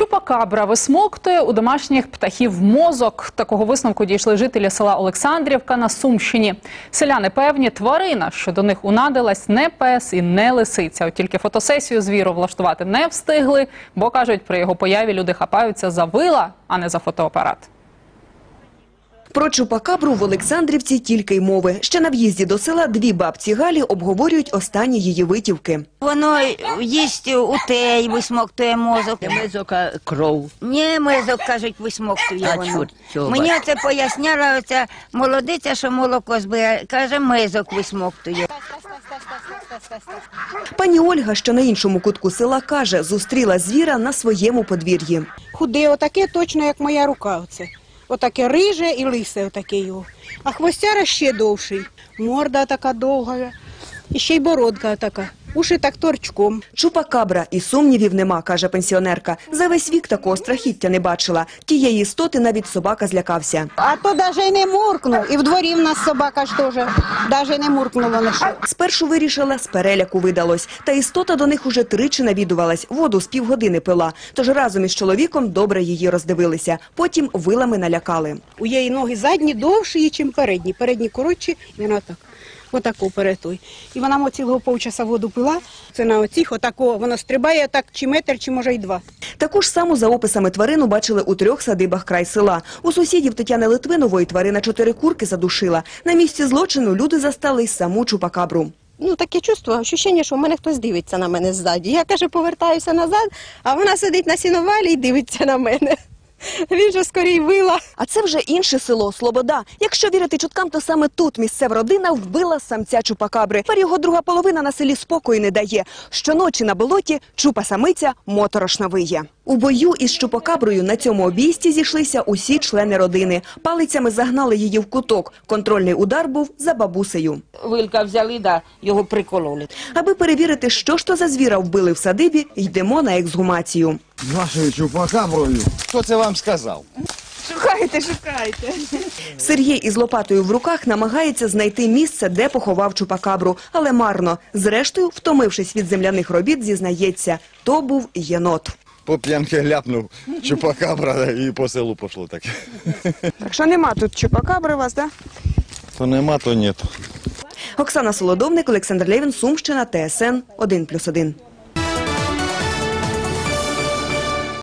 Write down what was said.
Чупакабра висмоктує у домашніх птахів мозок. Такого висновку дійшли жителі села Олександрівка на Сумщині. Селяни певні, тварина, що до них унадилась, не пес і не лисиця. От тільки фотосесію звіру влаштувати не встигли, бо кажуть, при його появі люди хапаються за вила, а не за фотоапарат. Про чупакабру в Олександрівці тільки й мови. Ще на в'їзді до села дві бабці Галі обговорюють останні її витівки. Воно їсть у тей, висмоктує мозок. Мезока кров. Ні, мозок, кажуть, висмоктує А воно. чорт цього Мені оце поясняла оця молодиця, що молоко збирає. Каже, мезок висмоктує. Пані Ольга, що на іншому кутку села, каже, зустріла звіра на своєму подвір'ї. Худе, отаке точно, як моя рука. Оце. Отаке риже і лисе отаке його. А хвостяра ще довший. Морда така довга. І ще й бородка така. Уші так торчком. Чупакабра і сумнівів нема, каже пенсіонерка. За весь вік такого страхіття не бачила. Тієї істоти навіть собака злякався. А то навіть й не муркнув. І в дворі в нас собака ж теж. Навіть не муркнула на що. Спершу вирішила, з переляку видалось. Та істота до них уже тричі навідувалась, воду з півгодини пила. Тож разом із чоловіком добре її роздивилися. Потім вилами налякали. У її ноги задні довші, ніж передні. Передні коротші, і вона так. Отако перед той. І вона мо цілого повчаса воду пила. Це на оцих, отако, воно стрибає так чи метр, чи може й два. Таку ж саму за описами тварину бачили у трьох садибах край села. У сусідів Тетяни Литвинової тварина чотири курки задушила. На місці злочину люди застали й саму чупакабру. ну таке чувство, ощущення, що в мене хтось дивиться на мене ззаді. Я каже, повертаюся назад, а вона сидить на сіновалі і дивиться на мене. Він же скорій вила. А це вже інше село Слобода. Якщо вірити чуткам, то саме тут місцева родина вбила самця чупакабри. Тепер його друга половина на селі спокою не дає. Щоночі на болоті чупа самиця моторошно виє. У бою із чупакаброю на цьому обійсті зійшлися усі члени родини. Палицями загнали її в куток. Контрольний удар був за бабусею. Вилка взяли, да, його прикололи. Аби перевірити, що ж то за звіра вбили в садибі, йдемо на ексгумацію. З вашою чупакаброю. Хто це вам сказав? Сергій із лопатою в руках намагається знайти місце, де поховав чупакабру, але марно. Зрештою, втомившись від земляних робіт, зізнається, то був єнот. По п'янки гляпнув чупакабра і по селу пішло так. Так що нема тут чупакабри у вас, да? То нема, то ні. Оксана Солодовник, Олександр Левін, Сумщина, ТСН 1+,1.